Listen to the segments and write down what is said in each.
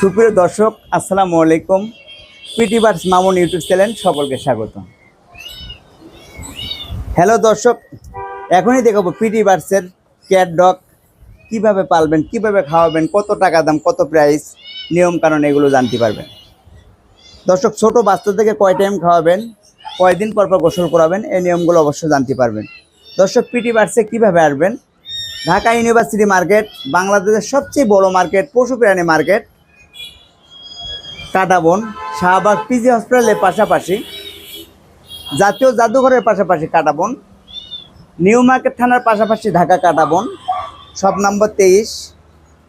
সুপ্রিয় দর্শক, আসসালামু আলাইকুম। পিটিভার্স মামুন ইউটিউব চ্যানেল সকলকে স্বাগত। হ্যালো দর্শক, এখনই দেখাবো পিটিভার্সের ক্যাট ডগ। কীভাবে পালবেন, কীভাবে খাওয়াবেন, কত টাকা দাম, কত প্রাইস নিয়ম কারণ এগুলো জানতে পারবেন। দর্শক, ছোট বাচ্চা থেকে কয় টাইম খাওয়াবেন, কয়দিন পর পর গোসল করাবেন, এই নিয়মগুলো অবশ্যই জানতে পারবেন। দর্শক পিটিভার্সে কীভাবে আসবেন? ঢাকা ইউনিভার্সিটি মার্কেট, বাংলাদেশের সবচেয়ে বড় মার্কেট, পশু প্রাণী মার্কেট। কাটাবন শাহবাগ পিজি হসপিটালের পাশাপাশি, জাতীয় জাদুঘরের পাশাপাশি কাটাবন নিউ মার্কেট থানার পাশাপাশি ঢাকা কাটাবন সব নম্বর তেইশ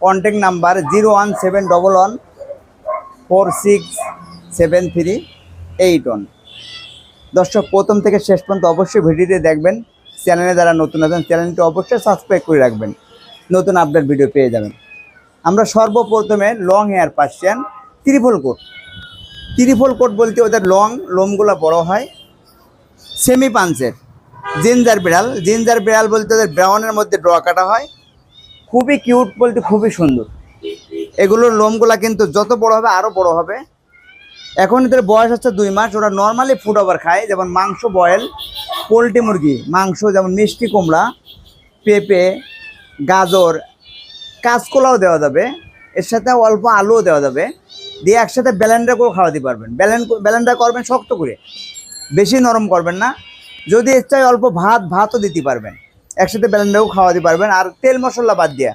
contact number zero one seven double one four six seven three eight one দর্শক, প্রথম থেকে শেষ পর্যন্ত অবশ্যই ভিডিওটি দেখবেন। চ্যানেলে যারা নতুন আছেন চ্যানেলটি অবশ্যই সাবস্ক্রাইব করে রাখবেন। নতুন আপডেট ভিডিও পেয়ে যাবেন। আমরা সর্বপ্রথমে long hair Persian triple coat. Triple coat বলতে ওদের লং, লোমগুলো বড় হয়। সেমি পাঞ্চের, জিঞ্জার বিড়াল। জিঞ্জার বিড়াল বলতে ওদের ব্রাউনের মধ্যে ড্র কাটা হয়। খুবই কিউট বলতে খুবই সুন্দর। এগুলোর লোমগুলা কিন্তু যত বড় হবে আরও বড় হবে। এখন এদের বয়স হচ্ছে দুই মাস। ওরা নর্মালি ফুড ওভার খায়। যেমন মাংস বয়েল পোলট্রি মুরগি। মাংস যেমন মিষ্টি কুমড়া, পেঁপে, গাজর, কাঁচকলাও দেওয়া যাবে। এর সাথে অল্প আলুও দেওয়া যাবে। দিয়ে একসাথে ব্যালেন্ডার করে খাওয়াতে পারবেন। ব্যালেন্ড ব্যালেন্ডার করবেন শক্ত করে। বেশি নরম করবেন না। যদি ইচ্ছায় অল্প ভাত, ভাতও দিতে পারবেন। একসাথে ব্যালেন্ডারও খাওয়াতে পারবেন। আর তেল মশলা বাদ দিয়া।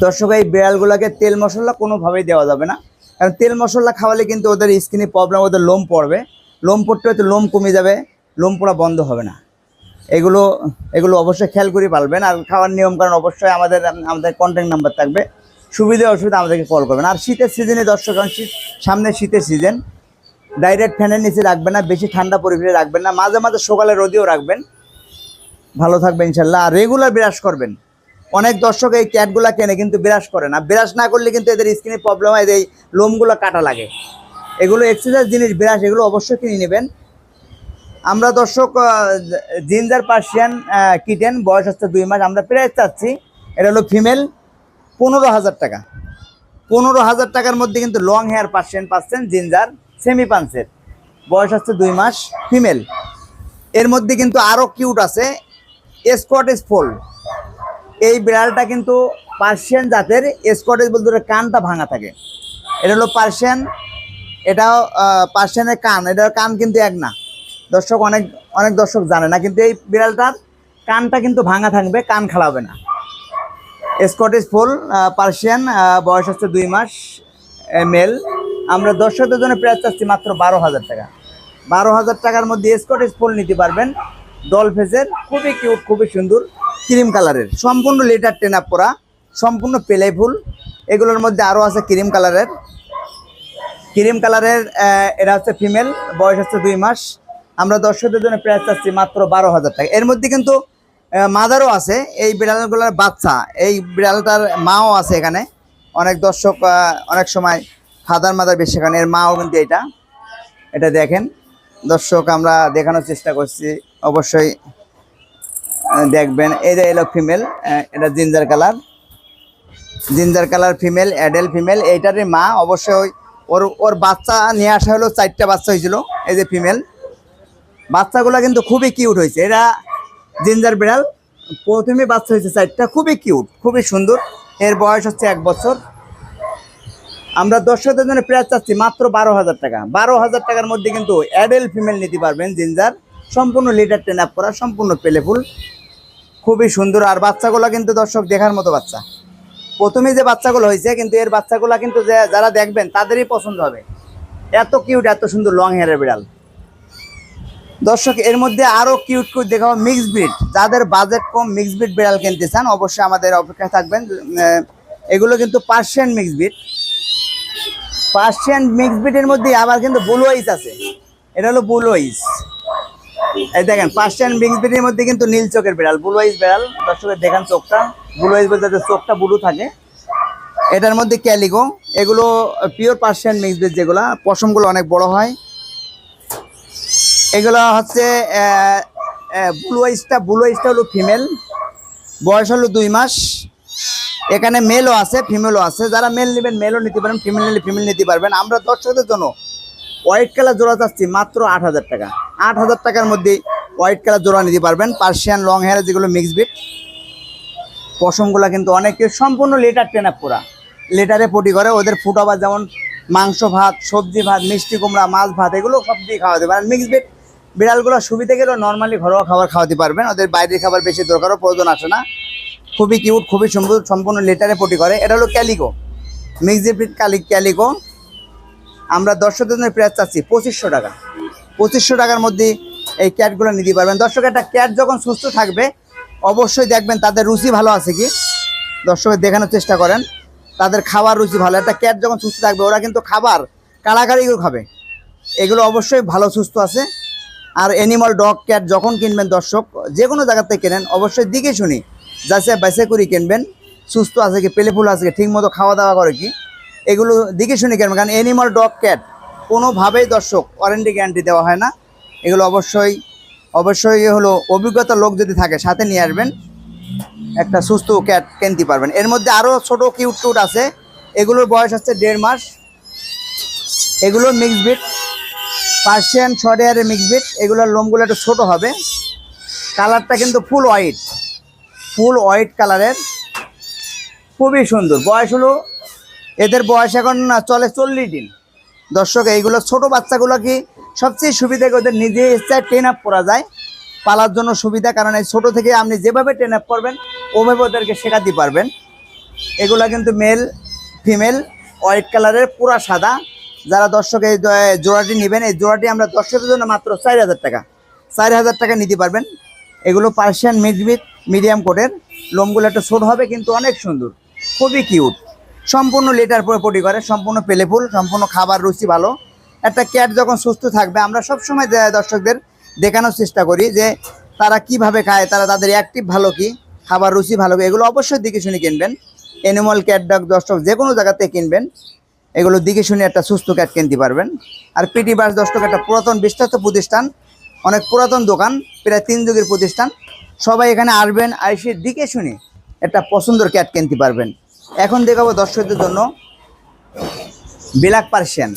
দর্শক, এই বিড়ালগুলোকে তেল মশলা কোনোভাবেই দেওয়া যাবে না। কারণ তেল মশলা খাওয়ালে কিন্তু ওদের স্কিনে প্রবলেম, ওদের লোম পড়বে। লোম পড়তে হয়তো লোম কমে যাবে। লোম পড়া বন্ধ হবে না। এগুলো এগুলো অবশ্যই খেয়াল করে পালবেন। আর খাওয়ার নিয়ম কারণ অবশ্যই আমাদের আমাদের কন্ট্যাক্ট নাম্বার থাকবে। সুবিধা অসুবিধা আমাদেরকে কল করবেন। আর শীতের সিজনে দর্শক শীত সামনে শীতের সিজন ডাইরেক্ট ফ্যানের নিচে রাখবেন না, বেশি ঠান্ডা পরিবেশে রাখবেন না। মাঝে মাঝে সকালে রোদেও রাখবেন। ভালো থাকবে ইনশাল্লাহ আর রেগুলার বিরাজ করবেন। অনেক দর্শক এই ক্যাটগুলো কেনে, কিন্তু বিরাজ করে না। বিরাজ না করলে কিন্তু এদের স্কিনে প্রবলেম হয় এই লোমগুলো কাটা লাগে। এগুলো এক্সারসাইজ জিনিস, বিরাজ এগুলো অবশ্যই কিনে নেবেন। আমরা দর্শক জিঞ্জার পার্সিয়ান কিটেন, বয়স হচ্ছে দুই মাস। আমরা প্রাইস চাচ্ছি। এটা হলো ফিমেল পনেরো হাজার টাকা। পনেরো হাজার টাকার মধ্যে কিন্তু লং হেয়ার পার্সিয়ান পাচ্ছেন জিঞ্জার সেমি পান্সের বয়স হচ্ছে দুই মাস ফিমেল এর মধ্যে কিন্তু আরও কিউট আছে স্কটেজ ফোল এই বিড়ালটা কিন্তু পার্সিয়ান জাতের স্কটেজ বলতে কানটা ভাঙা থাকে। এটা হলো পার্সিয়ান, এটাও পার্সিয়ানের কান, এটার কান কিন্তু এক না। দর্শক অনেক অনেক দর্শক জানে না, কিন্তু এই বিড়ালটার কানটা কিন্তু ভাঙা থাকবে, কান খালাবে না। স্কটিশ ফুল পার্সিয়ান বয়স হচ্ছে দুই মাস মেল আমরা দর্শকদের জন্য প্রাইস চাচ্ছি মাত্র বারো হাজার টাকা। বারো হাজার টাকার মধ্যে স্কটিশ ফুল নিতে পারবেন। ডল ফেসের খুবই কিউট খুবই সুন্দর ক্রিম কালারের সম্পূর্ণ লিটার টেন আপ করা, সম্পূর্ণ পেলাই ফুল এগুলোর মধ্যে আরও আছে ক্রিম কালারের ক্রিম কালারের এটা হচ্ছে ফিমেল বয়স হচ্ছে দুই মাস। আমরা দর্শকদের জন্য প্রাইস চাচ্ছি মাত্র বারো হাজার টাকা। এর মধ্যে কিন্তু মাদারও আছে, এই বিড়ালগুলোর বাচ্চা, এই বিড়ালটার মাও আছে এখানে। অনেক দর্শক অনেক সময় ফাদার মাদার বেশি এখানে এর মাও কিন্তু এটা। এটা দেখেন। দর্শক, আমরা দেখানোর চেষ্টা করছি। অবশ্যই দেখবেন। এই যে এলো ফিমেল এটা ginger colour. Ginger colour female, adult female, এইটারই মা। অবশ্যই ওর ওর বাচ্চা নিয়ে আসা হলো, চারটা বাচ্চা হয়েছিল, এই যে ফিমেল। বাচ্চাগুলো কিন্তু খুবই কিউট হয়েছে। এরা জিঞ্জার বিড়াল। প্রথমে বাচ্চা হয়েছে চারটা, খুবই কিউট খুবই সুন্দর। এর বয়স হচ্ছে এক বছর। আমরা দর্শকদের জন্য প্রাইস চাচ্ছি মাত্র বারো হাজার টাকা। বারো হাজার টাকার মধ্যে কিন্তু অ্যাডেল ফিমেল নিতে পারবেন জিঞ্জার। সম্পূর্ণ লিটার টেন আপ করা, সম্পূর্ণ পেলেফুল খুবই সুন্দর। আর বাচ্চাগুলো কিন্তু দর্শক দেখার মতো বাচ্চা। প্রথমে যে বাচ্চাগুলো হয়েছে, কিন্তু এর বাচ্চাগুলো কিন্তু যারা দেখবেন, তাদেরই পছন্দ হবে। এত কিউট এত সুন্দর লং হেয়ারের বিড়াল। দর্শক, এর মধ্যে আরও কিউট কিউট দেখাবো মিক্স ব্রিড যাদের বাজেট কম মিক্স ব্রিড বিড়াল কিনতে চান, অবশ্যই আমাদের অপেক্ষায় থাকবেন। এগুলো কিন্তু Persian mix breed Persian mix ব্রিডের মধ্যে আবার কিন্তু ব্লু আইস আছে। এটা হলো ব্লু এই দেখেন পার্সিয়ান মিক্স ব্রিডের মধ্যে কিন্তু নীল চোখের বিড়াল ব্লু বিড়াল। দর্শকের দেখেন চোখটা। ব্লু আইস বলতে চোখটা ব্লু থাকে। এটার মধ্যে ক্যালিগো এগুলো পিওর পার্সিয়ান মিক্স ব্রিড যেগুলো, পশমগুলো অনেক বড় হয়। এগুলো হচ্ছে ব্লু আইসটা ব্লু আইসটা হলো ফিমেল বয়স হলো দুই মাস। এখানে মেলও আছে ফিমেলও আছে। যারা মেল নেবেন মেলও নিতে পারেন ফিমেল নিলে ফিমেল নিতে পারবেন। আমরা দর্শকদের জন্য হোয়াইট কালার জোড়া চাচ্ছি, মাত্র আট হাজার টাকা। আট হাজার টাকার মধ্যে হোয়াইট কালার জোড়া নিতে পারবেন। পার্সিয়ান লং হেয়ার যেগুলো মিক্স বিট পশমগুলো কিন্তু অনেকে সম্পূর্ণ লেটার টেন আপ করা। লেটারে পটি করে, ওদের ফুড আবার যেমন মাংস ভাত, সবজি ভাত, মিষ্টি কুমড়া, মাছ ভাত, এগুলো সব দিয়ে খাওয়া খাওয়াতে পারেন মিক্স বিট বিড়ালগুলো সুবিধে গেলেও নর্মালি ঘরোয়া খাবার খাওয়াতে পারবেন। ওদের বাইরের খাবার বেশি দরকারও প্রয়োজন আসে না। খুবই কিউট খুবই সুন্দর, সম্পূর্ণ লেটারে পটি করে। এটা হলো ক্যালিকো মিক্স বিট কালি ক্যালিকো আমরা দর্শকদের জন্য প্রাইস চাচ্ছি পঁচিশশো টাকা। পঁচিশশো টাকার মধ্যে এই ক্যাটগুলো নিতে পারবেন। দর্শক, একটা ক্যাট যখন সুস্থ থাকবে, অবশ্যই দেখবেন তাদের রুচি ভালো আছে কি? দর্শকের দেখানোর চেষ্টা করেন। তাদের খাবার রুচি ভালো। একটা ক্যাট যখন সুস্থ থাকবে, ওরা কিন্তু খাবার কাড়াকাড়িগুলো খাবে। এগুলো অবশ্যই ভালো, সুস্থ আছে। আর অ্যানিমাল ডগ ক্যাট যখন কিনবেন দর্শক যে কোনো জায়গা থেকে কেনেন, অবশ্যই দিকে শুনি যাচ্ছে বাইসে করে কিনবেন। সুস্থ আছে কি পেলে ফুল আছে কি, ঠিক মতো খাওয়া দাওয়া করে কি, এগুলো দিকে শুনে কিনবেন। কারণ অ্যানিমাল ডগ ক্যাট কোনোভাবেই দর্শক ওয়ারেন্টি গ্যারান্টি দেওয়া হয় না। এগুলো অবশ্যই অবশ্যই হলো অভিজ্ঞতা লোক যদি থাকে, সাথে নিয়ে আসবেন। একটা সুস্থ ক্যাট কিনতে পারবেন। এর মধ্যে আরও ছোট কিউট টুট আছে। এগুলোর বয়স হচ্ছে দেড় মাস। এগুলো মিক্স বিট পার্সিয়ান শর্ট হেয়ারের মিক্স বিট, এগুলোর লোমগুলো একটু ছোটো হবে। কালারটা কিন্তু ফুল হোয়াইট। ফুল হোয়াইট কালারের। খুবই সুন্দর। বয়স হলো, এদের বয়স এখন চলে চল্লিশ দিন। দর্শক, এইগুলো ছোট বাচ্চাগুলো কি সবচেয়ে সুবিধা ওদের নিজে ইচ্ছায় ট্রেন আপ করা যায়। পালার জন্য সুবিধা, কারণ এই ছোটো থেকে আপনি যেভাবে ট্রেন আপ করবেন, ওভাবে ওদেরকে শেখাতে পারবেন। এগুলা কিন্তু মেল ফিমেল হোয়াইট কালারের পুরা সাদা। যারা দর্শক এই জোড়াটি নেবেন, এই জোড়াটি আমরা দর্শকের জন্য মাত্র চার হাজার টাকা। চার হাজার টাকা নিতে পারবেন। এগুলো পার্সিয়ান মিডবিট মিডিয়াম কোটের লোমগুলো একটু ছোট হবে, কিন্তু অনেক সুন্দর। খুবই কিউট সম্পূর্ণ লেটার পটি করে, সম্পূর্ণ পেলেফুল সম্পূর্ণ খাবার রুচি ভালো। একটা ক্যাট যখন সুস্থ থাকবে, আমরা সবসময় দর্শকদের দেখানোর চেষ্টা করি যে তারা কীভাবে খায়, তারা তাদের অ্যাক্টিভ ভালো কি, খাবার রুচি ভালো কি, এগুলো অবশ্যই দেখে শুনে কিনবেন। অ্যানিমাল ক্যাট ডগ দর্শক যে কোনো জায়গাতে কিনবেন। এগুলো দিকে শুনে একটা সুস্থ ক্যাট কিনতে পারবেন। আর পিটি বাস দর্শক একটা পুরাতন বিশ্বস্ত প্রতিষ্ঠান, অনেক পুরাতন দোকান, প্রায় তিন যুগের প্রতিষ্ঠান। সবাই এখানে আসবেন আইসে দিকে শুনে একটা পছন্দের ক্যাট কিনতে পারবেন। এখন দেখাবো দর্শকদের জন্য ব্ল্যাক পার্সিয়ান।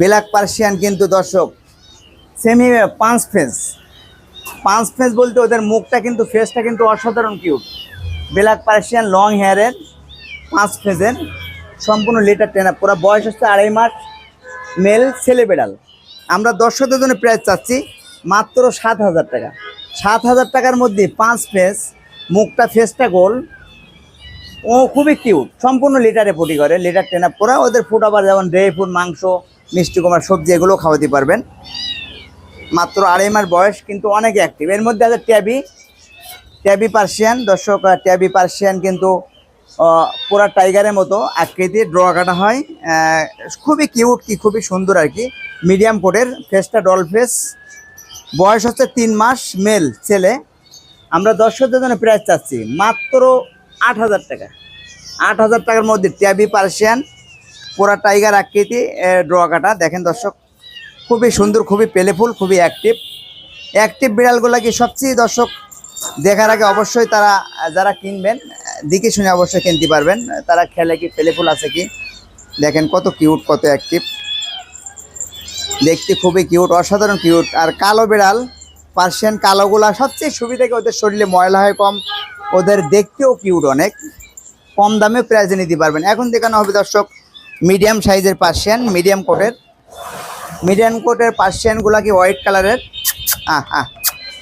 ব্ল্যাক পার্সিয়ান কিন্তু দর্শক সেমি পাঁচ ফেস পাঁচ ফেস বলতে ওদের মুখটা কিন্তু ফেসটা কিন্তু অসাধারণ কিউট ব্ল্যাক পার্সিয়ান লং হেয়ারের পাঁচ ফেজের সম্পূর্ণ লিটার টেনা পুরো বয়স হচ্ছে আড়াই মাস মেল ছেলে, বেড়াল। আমরা দর্শকদের জন্য প্রাইস চাচ্ছি মাত্র সাত হাজার টাকা। সাত হাজার টাকার মধ্যে পাঁচ ফেস মুখটা ফেসটা গোল। ও খুবই কিউট সম্পূর্ণ লিটারে ফুটি করে। লিটার টেন আপ করা ওদের ফুড আবার যেমন ড্রাই ফুড মাংস, মিষ্টি কুমার সবজি এগুলো খাওয়াতে পারবেন। মাত্র আড়াই মাস বয়স, কিন্তু অনেক অ্যাক্টিভ এর মধ্যে আছে ট্যাবি ট্যাবি পার্সিয়ান দর্শক ট্যাবি পার্সিয়ান কিন্তু পুরা টাইগারের মতো আকৃতির ড্র কাটা হয়। খুবই কিউট কি, খুবই সুন্দর আর কি। মিডিয়াম কোটের ফেসটা ডল ফেস বয়স হচ্ছে তিন মাস মেল ছেলে। আমরা দর্শকদের জন্য প্রাইস চাচ্ছি মাত্র আট হাজার টাকা। আট হাজার টাকার মধ্যে ট্যাবি পার্সিয়ান পুরা টাইগার আকৃতি ড্র কাটা। দেখেন দর্শক, খুবই সুন্দর, খুবই পেলেফুল খুবই অ্যাক্টিভ অ্যাক্টিভ বিড়ালগুলো কি সবচেয়ে দর্শক দেখার আগে অবশ্যই তারা, যারা কিনবেন দিকে শুনে অবশ্যই কিনতে পারবেন। তারা খেলে কি পেলেফুল আছে কি? দেখেন কত কিউট কত অ্যাক্টিভ দেখতে খুবই কিউট অসাধারণ কিউট আর কালো বিড়াল পার্সিয়ান কালোগুলা সবচেয়ে সুবিধা কি, ওদের শরীরে ময়লা হয় কম, ওদের দেখতেও কিউট অনেক। কম দামে প্রাইজে নিতে পারবেন। এখন দেখানো হবে দর্শক মিডিয়াম সাইজের পার্সিয়ান মিডিয়াম কোটের মিডিয়াম কোটের পার্সিয়ানগুলা কি হোয়াইট কালারের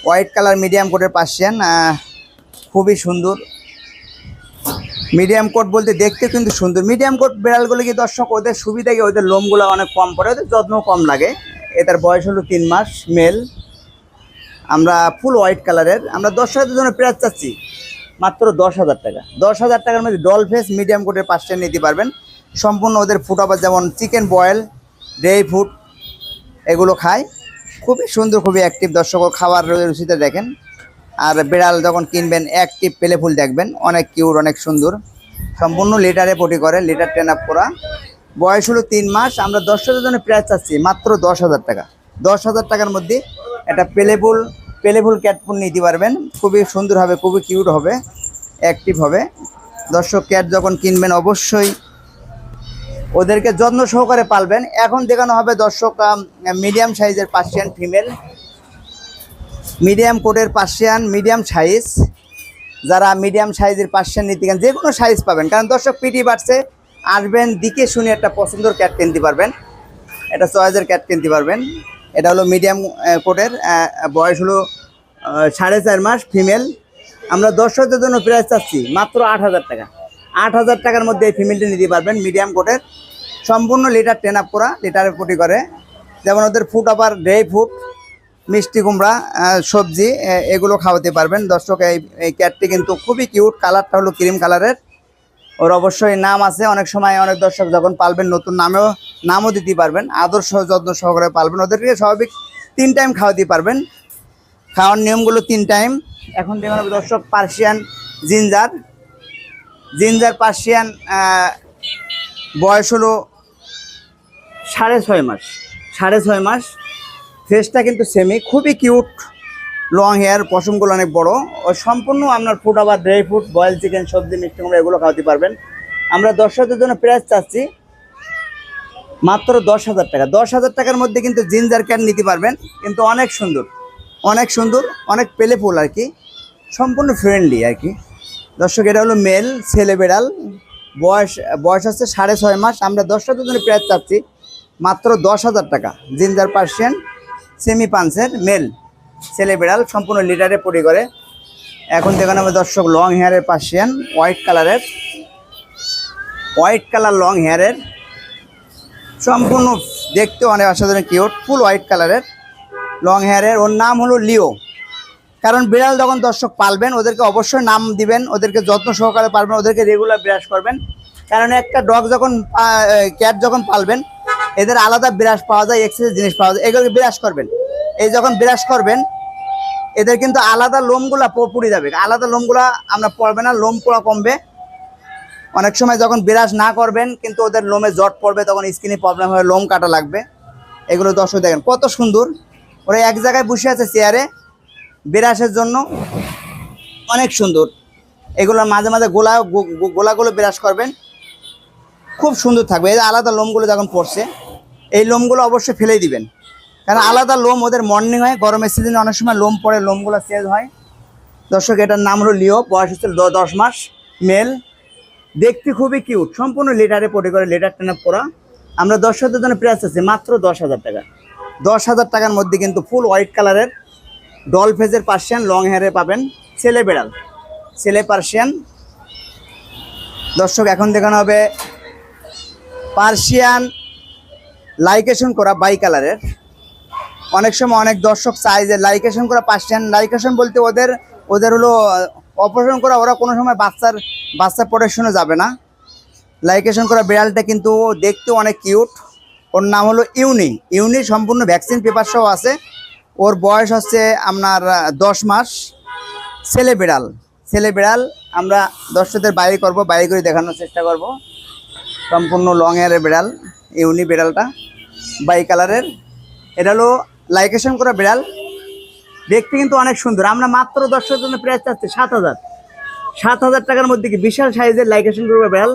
হোয়াইট কালার মিডিয়াম কোটের পার্সিয়ান খুবই সুন্দর। মিডিয়াম কোট বলতে দেখতে কিন্তু সুন্দর। মিডিয়াম কোট বিড়ালগুলো কি দর্শক, ওদের সুবিধা কি? ওদের লোমগুলো অনেক কম পড়ে, ওদের যত্ন কম লাগে। এটার বয়স হলো তিন মাস মেল আমরা ফুল হোয়াইট কালারের আমরা দশ হাজার জন্য প্রাইস চাচ্ছি। মাত্র দশ হাজার টাকা। দশ হাজার টাকার মধ্যে ডল ফেস মিডিয়াম কোটের পার্সেন্ট নিতে পারবেন। সম্পূর্ণ ওদের ফুড আবার যেমন চিকেন বয়েল ড্রাই ফুড এগুলো খায়। খুবই সুন্দর, খুবই অ্যাক্টিভ দর্শক খাবার রুচিতে দেখেন। আর বিড়াল যখন কিনবেন অ্যাক্টিভ পেলে ফুল দেখবেন। অনেক কিউট অনেক সুন্দর। সম্পূর্ণ লিটারে পটি করে লিটার ট্রেন আপ করা। বয়স হলো তিন মাস, আমরা দশ হাজার জন্য প্রাইস চাচ্ছি মাত্র দশ হাজার টাকা। দশ হাজার টাকার মধ্যে একটা পেলেফুল পেলেফুল ক্যাটফুল নিতে পারবেন। খুবই সুন্দর হবে, খুবই কিউট হবে অ্যাক্টিভ হবে। দর্শক ক্যাট যখন কিনবেন, অবশ্যই ওদেরকে যত্ন সহকারে পালবেন। এখন দেখানো হবে দর্শক মিডিয়াম সাইজের পার্সিয়ান ফিমেল মিডিয়াম কোটের পার্সিয়ান, মিডিয়াম সাইজ। যারা মিডিয়াম সাইজের পার্সিয়ান নিতে গেন যে কোনো সাইজ পাবেন। কারণ দর্শক পিটি বাড়ছে, আসবেন দিকে শুনে একটা পছন্দর ক্যাট কিনতে পারবেন। এটা চয়েসের ক্যাট কিনতে পারবেন। এটা হলো মিডিয়াম কোটের বয়স হলো সাড়ে চার মাস ফিমেল আমরা দর্শকদের জন্য প্রাইস চাচ্ছি মাত্র আট হাজার টাকা। আট হাজার টাকার মধ্যে এই ফিমেলটি নিতে পারবেন মিডিয়াম কোটের সম্পূর্ণ লিটার টেন আপ করা লিটারের পটি করে। যেমন ওদের ফুড আবার ড্রাই ফুড মিষ্টি কুমড়া সবজি এগুলো খাওয়াতে পারবেন। দর্শক, এই এই ক্যাটটি কিন্তু খুবই কিউট। কালারটা হলো ক্রিম কালারের। ওর অবশ্যই নাম আছে। অনেক সময় অনেক দর্শক যখন পালবেন, নতুন নামেও নামও দিতে পারবেন। আদর্শ যত্ন সহকারে পালবেন। ওদেরকে স্বাভাবিক তিন টাইম খাওয়াতে পারবেন। খাওয়ার নিয়মগুলো তিন টাইম। এখন দেখুন দর্শক, পার্সিয়ান জিঞ্জার। জিঞ্জার পার্সিয়ান বয়স হলো সাড়ে ছয় মাস। সাড়ে ছয় মাস। ফেসটা কিন্তু সেমি খুবই কিউট লং হেয়ার পশমগুলো অনেক বড়। ও সম্পূর্ণ আপনার ফুড আবার ড্রাই ফ্রুট বয়েল চিকেন সবজি, মিষ্টি কুমড়া, এগুলো খাওয়াতে পারবেন। আমরা দর্শকদের জন্য প্রাইস চাচ্ছি মাত্র দশ হাজার টাকা। দশ হাজার টাকার মধ্যে কিন্তু জিঞ্জার ক্যান নিতে পারবেন, কিন্তু অনেক সুন্দর অনেক সুন্দর, অনেক পেলেফুল আর কি, সম্পূর্ণ ফ্রেন্ডলি আর কি। দর্শক, এটা হলো মেল ছেলে বেড়াল, বয়স বয়স হচ্ছে সাড়ে ছয় মাস। আমরা দর্শকদের জন্য প্রাইস চাচ্ছি মাত্র দশ হাজার টাকা জিঞ্জার পার্সিয়ান সেমি পাঞ্চের মেল ছেলে বিড়াল, সম্পূর্ণ লিটারে পড়ি করে। এখন দেখানো হবে দর্শক লং হেয়ারের পার্সিয়ান হোয়াইট কালারের হোয়াইট কালার লং হেয়ারের সম্পূর্ণ দেখতে অনেক অসাধারণ কিউট ফুল হোয়াইট কালারের লং হেয়ারের ওর নাম হলো লিও কারণ বিড়াল যখন দর্শক পালবেন, ওদেরকে অবশ্যই নাম দিবেন, ওদেরকে যত্ন সহকারে পালবেন, ওদেরকে রেগুলার ব্রাশ করবেন। কারণ একটা ডগ যখন ক্যাট যখন পালবেন এদের আলাদা বিরাস পাওয়া যায় এক্সারসাইজ জিনিস পাওয়া যায়। এগুলোকে বিরাস করবেন। এই যখন বিরাস করবেন, এদের কিন্তু আলাদা লোমগুলা পুড়ে যাবে। আলাদা লোমগুলা আমরা পড়বে না লোম পোড়া কমবে। অনেক সময় যখন বিরাজ না করবেন, কিন্তু ওদের লোমে জট পড়বে, তখন স্কিনে প্রবলেম হবে, লোম কাটা লাগবে। এগুলো দর্শক দেখেন, কত সুন্দর। ওরা এক জায়গায় বসে আছে চেয়ারে বিরাসের জন্য। অনেক সুন্দর। এগুলোর মাঝে মাঝে গোলা গোলাগুলো বিরাজ করবেন। খুব সুন্দর থাকবে। এই আলাদা লোমগুলো যখন পড়ছে, এই লোমগুলো অবশ্যই ফেলেই দিবেন। কারণ আলাদা লোম ওদের মর্নিং হয়, গরমের সিজনে অনেক সময় লোম পড়ে, লোমগুলো চেঞ্জ হয়। দর্শক, এটার নাম হলো লিও, বয়স হচ্ছে দশ মাস মেল দেখতে খুবই কিউট সম্পূর্ণ লিটারে পটি করে লিটার টেনে পড়া। আমরা দর্শকদের জন্য প্রাইস আছে মাত্র দশ হাজার টাকা। দশ হাজার টাকার মধ্যে কিন্তু ফুল হোয়াইট কালারের ডল ফেজের পার্সিয়ান লং হেয়ারে পাবেন ছেলে বেড়াল। ছেলে পার্সিয়ান দর্শক, এখন দেখানো হবে পার্সিয়ান লাইকেশন করা বাই কালারের। অনেক সময় অনেক দর্শক চায় যে লাইকেশন করা পার্সিয়ান লাইকেশন বলতে ওদের ওদের হলো অপারেশন করা ওরা কোনো সময় বাচ্চার বাচ্চার প্রোটেকশনে যাবে না। লাইকেশন করা বিড়ালটা কিন্তু দেখতে অনেক কিউট ওর নাম হলো ইউনি। ইউনি সম্পূর্ণ ভ্যাকসিন পেপার সহ আছে। ওর বয়স হচ্ছে আপনার দশ মাস। ছেলে বিড়াল। ছেলে বিড়াল আমরা দর্শকদের বাইরে করব বাইরে করে দেখানোর চেষ্টা করব। সম্পূর্ণ লং হেয়ারের বিড়াল ইউনি বিড়ালটা। বাই কালারের। এটা হলো লাইকেশন করা বিড়াল। দেখতে কিন্তু অনেক সুন্দর। আমরা মাত্র দর্শকের জন্য প্রাইস চাচ্ছি, সাত হাজার। সাত হাজার টাকার মধ্যে কি বিশাল সাইজের লাইকেশন করবে বিড়াল?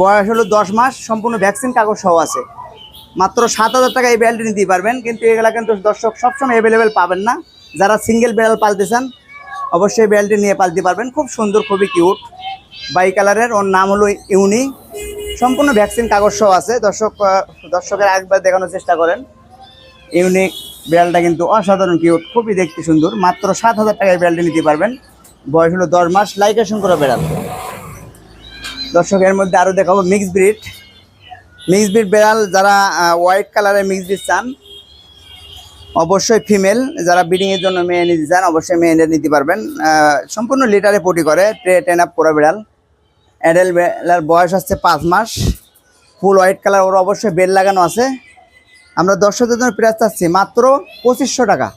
বয়স হলো দশ মাস, সম্পূর্ণ ভ্যাকসিন কাগজ সহ আছে। মাত্র সাত হাজার টাকা এই বিড়ালটি নিতে পারবেন, কিন্তু এগুলা কিন্তু দর্শক সবসময় অ্যাভেলেবেল পাবেন না। যারা সিঙ্গেল বিড়াল পালতে চান, অবশ্যই বিড়ালটি নিয়ে পালতে পারবেন। খুব সুন্দর, খুবই কিউট বাই কালারের, ওর নাম হলো ইউনি। সম্পূর্ণ ভ্যাকসিন কাগজ সহ আছে। দর্শক দর্শকের একবার দেখানোর চেষ্টা করেন। ইউনিক বিড়ালটা কিন্তু অসাধারণ কিউট খুবই দেখতে সুন্দর। মাত্র সাত হাজার টাকায় বিড়ালটি নিতে পারবেন। বয়স হলো দশ মাস। লাইকেশন করা বিড়াল। দর্শক, এর মধ্যে আরও দেখাবো মিক্স ব্রিড মিক্স ব্রিড বিড়াল যারা হোয়াইট কালারের মিক্স ব্রিড চান, অবশ্যই ফিমেল যারা ব্রিডিংয়ের জন্য মেয়ে নিতে চান, অবশ্যই মেয়ে নিতে পারবেন। সম্পূর্ণ লিটারে পটি করে, ট্রে, টেন আপ করা বিড়াল। অ্যাডেল বেলার বয়স হচ্ছে পাঁচ মাস। ফুল হোয়াইট কালার ওর অবশ্যই বেল লাগানো আছে। আমরা দর্শকদের জন্য প্রাইস চাচ্ছি মাত্র পঁচিশশো টাকা।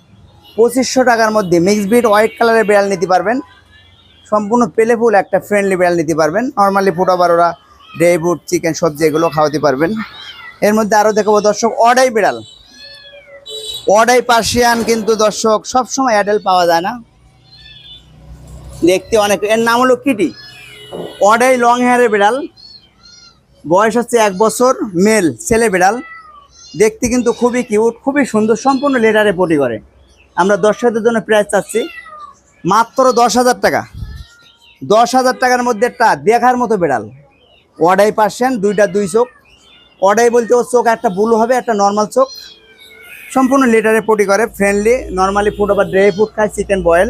পঁচিশশো টাকার মধ্যে মিক্স ব্রিড হোয়াইট কালারের বিড়াল নিতে পারবেন। সম্পূর্ণ পেলে ফুল একটা ফ্রেন্ডলি বিড়াল নিতে পারবেন। নর্মালি ফুড আবার ওরা ড্রাই ফ্রুট চিকেন সবজি এগুলো খাওয়াতে পারবেন। এর মধ্যে আরও দেখাবো দর্শক অডাই বিড়াল। অডাই পার্সিয়ান কিন্তু দর্শক, সবসময় অ্যাডেল পাওয়া যায় না। দেখতে অনেক এর নাম হলো কিটি অডাই লং হেয়ারের বিড়াল। বয়স হচ্ছে এক বছর, মেল, ছেলে বিড়াল। দেখতে কিন্তু খুবই কিউট, খুবই সুন্দর, সম্পূর্ণ লেটারে পটি করে। আমরা দর্শকদের জন্য প্রাইস চাচ্ছি মাত্র দশ হাজার টাকা। দশ হাজার টাকার মধ্যে একটা দেখার মতো বিড়াল। অডাই পার্সেন্ট, দুইটা দুই চোখ। অডাই বলতে ওর চোখ একটা ব্লু হবে, একটা নর্মাল চোখ। সম্পূর্ণ লেটারে পটি করে ফ্রেন্ডলি নর্মালি ফুড আবার ড্রাই ফুড খায় চিকেন বয়েল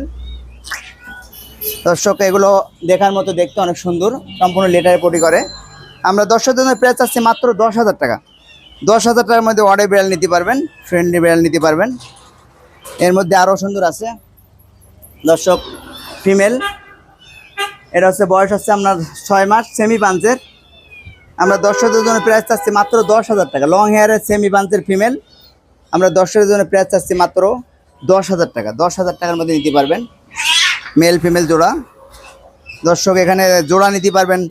দর্শক, এগুলো দেখার মতো দেখতে অনেক সুন্দর, সম্পূর্ণ লিটারে পটি করে। আমরা দর্শকদের জন্য প্রাইস চাচ্ছি মাত্র দশ হাজার টাকা। দশ হাজার টাকার মধ্যে অডাই বিড়াল নিতে পারবেন ফ্রেন্ডলি বিড়াল নিতে পারবেন। এর মধ্যে আরও সুন্দর আছে। দর্শক ফিমেল এটা হচ্ছে বয়স হচ্ছে আপনার ছয় মাস সেমি পাঞ্চের। আমরা দর্শকদের জন্য প্রাইস চাচ্ছি মাত্র দশ হাজার টাকা। লং হেয়ারের সেমি পাঞ্চের ফিমেল আমরা দর্শকের জন্য প্রাইস চাচ্ছি মাত্র দশ হাজার টাকা। দশ হাজার টাকার মধ্যে নিতে পারবেন। মেল, ফিমেল জোড়া। দর্শক, এখানে জোড়া নিতে পারবেন।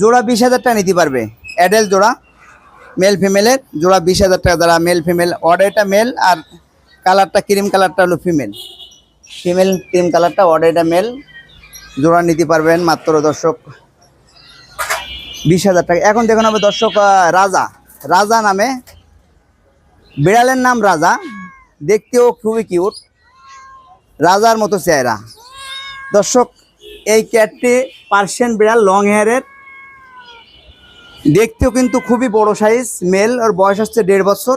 জোড়া বিশ হাজার টাকা নিতে পারবে। অ্যাডেল জোড়া, মেল, ফিমেলের জোড়া বিশ হাজার টাকা দ্বারা মেল, ফিমেল। অর্ডারটা মেল আর কালারটা, ক্রিম কালারটা হলো ফিমেল। ফিমেল, ক্রিম কালারটা, অর্ডারটা মেল। জোড়া নিতে পারবেন মাত্র দর্শক বিশ হাজার টাকা। এখন দেখুন হবে দর্শক রাজা। রাজা নামে বিড়ালের নাম রাজা। দেখতেও খুবই কিউট রাজার মতো চেহারা। দর্শক, এই ক্যাটটি পার্সিয়ান বিড়াল লং হেয়ারের। দেখতেও কিন্তু খুবই বড় সাইজ মেল ওর বয়স হচ্ছে দেড় বছর।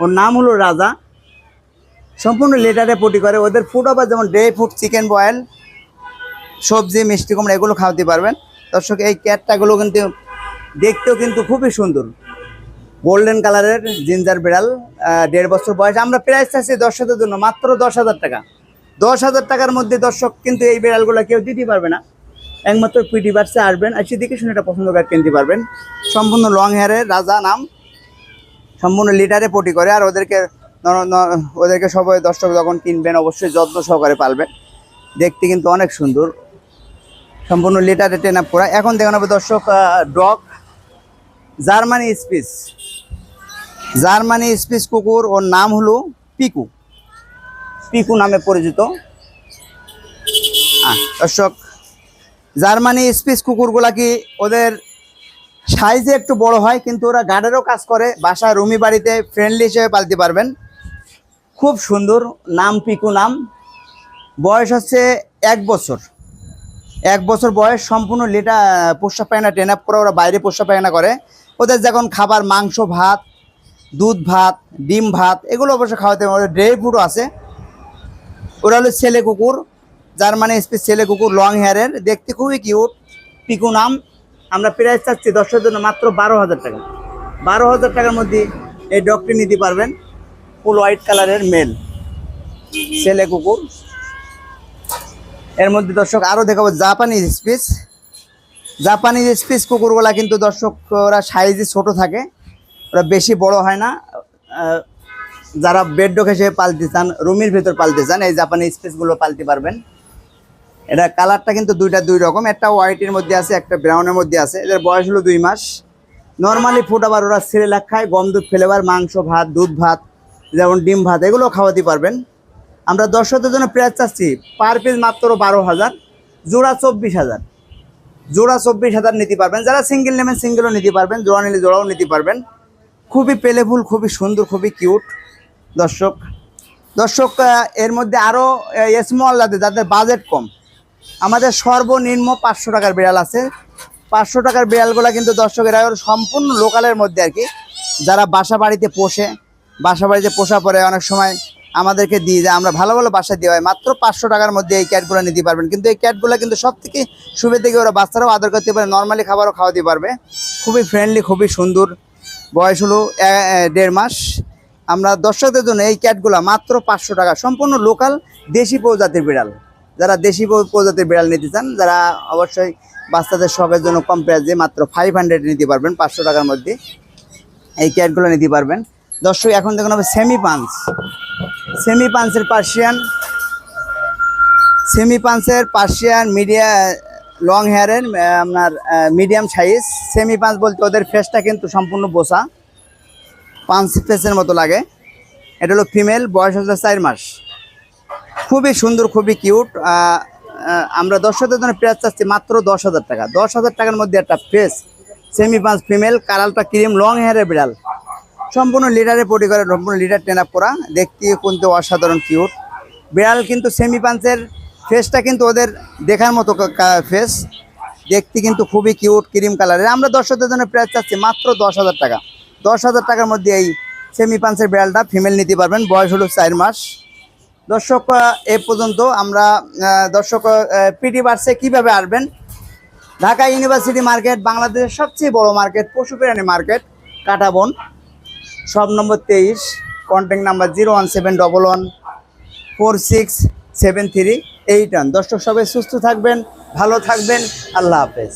ওর নাম হলো রাজা। সম্পূর্ণ লেটারে পটি করে। ওদের ফুড আবার যেমন ড্রাই ফুড চিকেন বয়েল সবজি, মিষ্টি কুমড়া, এগুলো খাওয়াতে পারবেন। দর্শক, এই ক্যাটটাগুলো কিন্তু দেখতেও কিন্তু খুবই সুন্দর। গোল্ডেন কালারের জিঞ্জার বিড়াল দেড় বছর বয়স। আমরা প্রাইস চাচ্ছি দর্শকদের জন্য মাত্র দশ হাজার টাকা। দশ হাজার টাকার মধ্যে দর্শক কিন্তু এই বিড়ালগুলো কেউ দিতে পারবে না। একমাত্র পিটি বার্সে আসবেন আর সেদিকে শুনে এটা পছন্দ করে কিনতে পারবেন। সম্পূর্ণ লং হেয়ারের রাজা নাম, সম্পূর্ণ লিটারে পটি করে আর ওদেরকে ওদেরকে সবাই দর্শক যখন কিনবেন অবশ্যই যত্ন সহকারে পালবেন। দেখতে কিন্তু অনেক সুন্দর। সম্পূর্ণ লিটারে টেন আপ করা। এখন দেখুন হবে দর্শক dog, Germany species. Germany species কুকুর, ওর নাম হলো পিকু। পিকু নামে পরিচিত। দর্শক, জার্মানি স্পিস কুকুরগুলা কি ওদের সাইজে একটু বড় হয়, কিন্তু ওরা গার্ডেরও কাজ করে বাসা রুমি বাড়িতে ফ্রেন্ডলি হিসেবে পালতে পারবেন। খুব সুন্দর নাম, পিকু নাম। বয়স হচ্ছে এক বছর। এক বছর বয়স, সম্পূর্ণ লিটা পোষা পায়না ট্রেন আপ করে, ওরা বাইরে পোষা পায়না করে। ওদের যখন খাবার, মাংস, ভাত, দুধ ভাত, ডিম ভাত, এগুলো অবশ্য খাওয়াতে ওদের ড্রাই ফুডও আছে। ওরা হলো ছেলে কুকুর জার্মানি স্পিস ছেলে কুকুর লং হেয়ারের দেখতে খুবই কিউট পিকু নাম। আমরা প্রাইস চাচ্ছি দশের জন্য মাত্র বারো হাজার টাকা। বারো হাজার টাকার মধ্যে এই ডগটি নিতে পারবেন। ফুল হোয়াইট কালারের মেল ছেলে কুকুর। এর মধ্যে দর্শক আরও দেখাবো জাপানিজ স্পিস জাপানিজ স্পিস কুকুরগুলা কিন্তু দর্শক ওরা সাইজে ছোট থাকে। ওরা বেশি বড় হয় না। যারা বেড ডগ হিসেবে পালতে চান রুমের ভেতর পালতে চান এই জাপানি স্পেসগুলো পালতে পারবেন। এটা কালারটা কিন্তু দুইটা দুই রকম, একটা হোয়াইটের মধ্যে আছে, একটা ব্রাউনের মধ্যে আছে। এদের বয়স হলো দুই মাস। নর্মালি ফুড আবার ওরা সিরেলাক খায়, গম, দুধ ফ্লেভার মাংস, ভাত, দুধ, ভাত, যেমন ডিম, ভাত, এগুলো খাওয়াতে পারবেন। আমরা দর্শকদের জন্য প্রাইস চাচ্ছি পার পিস মাত্র বারো হাজার, জোড়া চব্বিশ হাজার। জোড়া চব্বিশ হাজার নিতে পারবেন। যারা সিঙ্গেল নেবেন সিঙ্গেলও নিতে পারবেন, জোড়া নিলে জোড়াও নিতে পারবেন। খুবই পেলেফুল খুবই সুন্দর, খুবই কিউট দর্শক দর্শক এর মধ্যে আরও স্মল যাদের যাদের বাজেট কম। আমাদের সর্বনিম্ন পাঁচশো টাকার বিড়াল আছে। পাঁচশো টাকার বিড়ালগুলো কিন্তু দর্শকেরা সম্পূর্ণ লোকালের মধ্যে আর কি। যারা বাসা বাড়িতে পোষে বাসা বাড়িতে পোষা পরে অনেক সময় আমাদেরকে দিয়ে যায়, আমরা ভালো ভালো বাসা দেওয়া হয় মাত্র পাঁচশো টাকার মধ্যে এই ক্যাটগুলো নিতে পারবেন। কিন্তু এই ক্যাটগুলো কিন্তু সব থেকে সুবিধা থেকে ওরা বাচ্চারাও আদর করতে পারে নর্মালি খাবারও খাওয়াতে পারবে। খুবই ফ্রেন্ডলি খুবই সুন্দর। বয়স হলো দেড় মাস। আমরা দর্শকদের জন্য এই ক্যাটগুলো মাত্র পাঁচশো টাকা। সম্পূর্ণ লোকাল দেশি প্রজাতির বিড়াল। যারা দেশি প্রজাতির বিড়াল নিতে চান, যারা অবশ্যই বাচ্চাদের শখের জন্য কম প্রাইসে মাত্র ফাইভ হান্ড্রেড নিতে পারবেন, পাঁচশো টাকার মধ্যে এই ক্যাটগুলো নিতে পারবেন। দর্শক, এখন দেখুন হবে সেমি পাঞ্চ সেমি পাঞ্চের পার্সিয়ান সেমি পাঞ্চের পার্সিয়ান মিডিয়া লং হেয়ারের আপনার মিডিয়াম সাইজ সেমি পাঞ্চ বলতে ওদের ফেসটা কিন্তু সম্পূর্ণ বোসা। পাঞ্চ ফেসের মতো লাগে। এটা হলো ফিমেল, বয়স হচ্ছে চার মাস। খুবই সুন্দর, খুবই কিউট। আমরা দর্শকদের জন্য প্রাইস চাচ্ছি মাত্র দশ হাজার টাকা। দশ হাজার টাকার মধ্যে একটা ফ্রেস সেমি পাঁচ ফিমেল কালারটা ক্রিম লং হেয়ারের বিড়াল। সম্পূর্ণ লিডারে পটি করে, সম্পূর্ণ লিডার টেন আপ করা। দেখতে কিন্তু অসাধারণ কিউট। বিড়াল কিন্তু সেমি পাঞ্চের ফেসটা কিন্তু ওদের দেখার মতো ফেস দেখতে কিন্তু খুবই কিউট, ক্রিম কালারের। আমরা দর্শকদের জন্য প্রাইস চাচ্ছি মাত্র দশ হাজার টাকা। দশ হাজার টাকার মধ্যে এই সেমি পাঞ্চের বিড়ালটা ফিমেল নিতে পারবেন। বয়স হলো চার মাস। দর্শক এ পর্যন্ত আমরা দর্শক পিটি বার্সে কীভাবে আসবেন? ঢাকা ইউনিভার্সিটি মার্কেট বাংলাদেশের সবচেয়ে বড় মার্কেট পশু প্রাণী মার্কেট কাটাবন। সব নম্বর তেইশ contact number zero one seven double one four six seven three eight one দর্শক, সবাই সুস্থ থাকবেন, ভালো থাকবেন। আল্লাহ হাফেজ।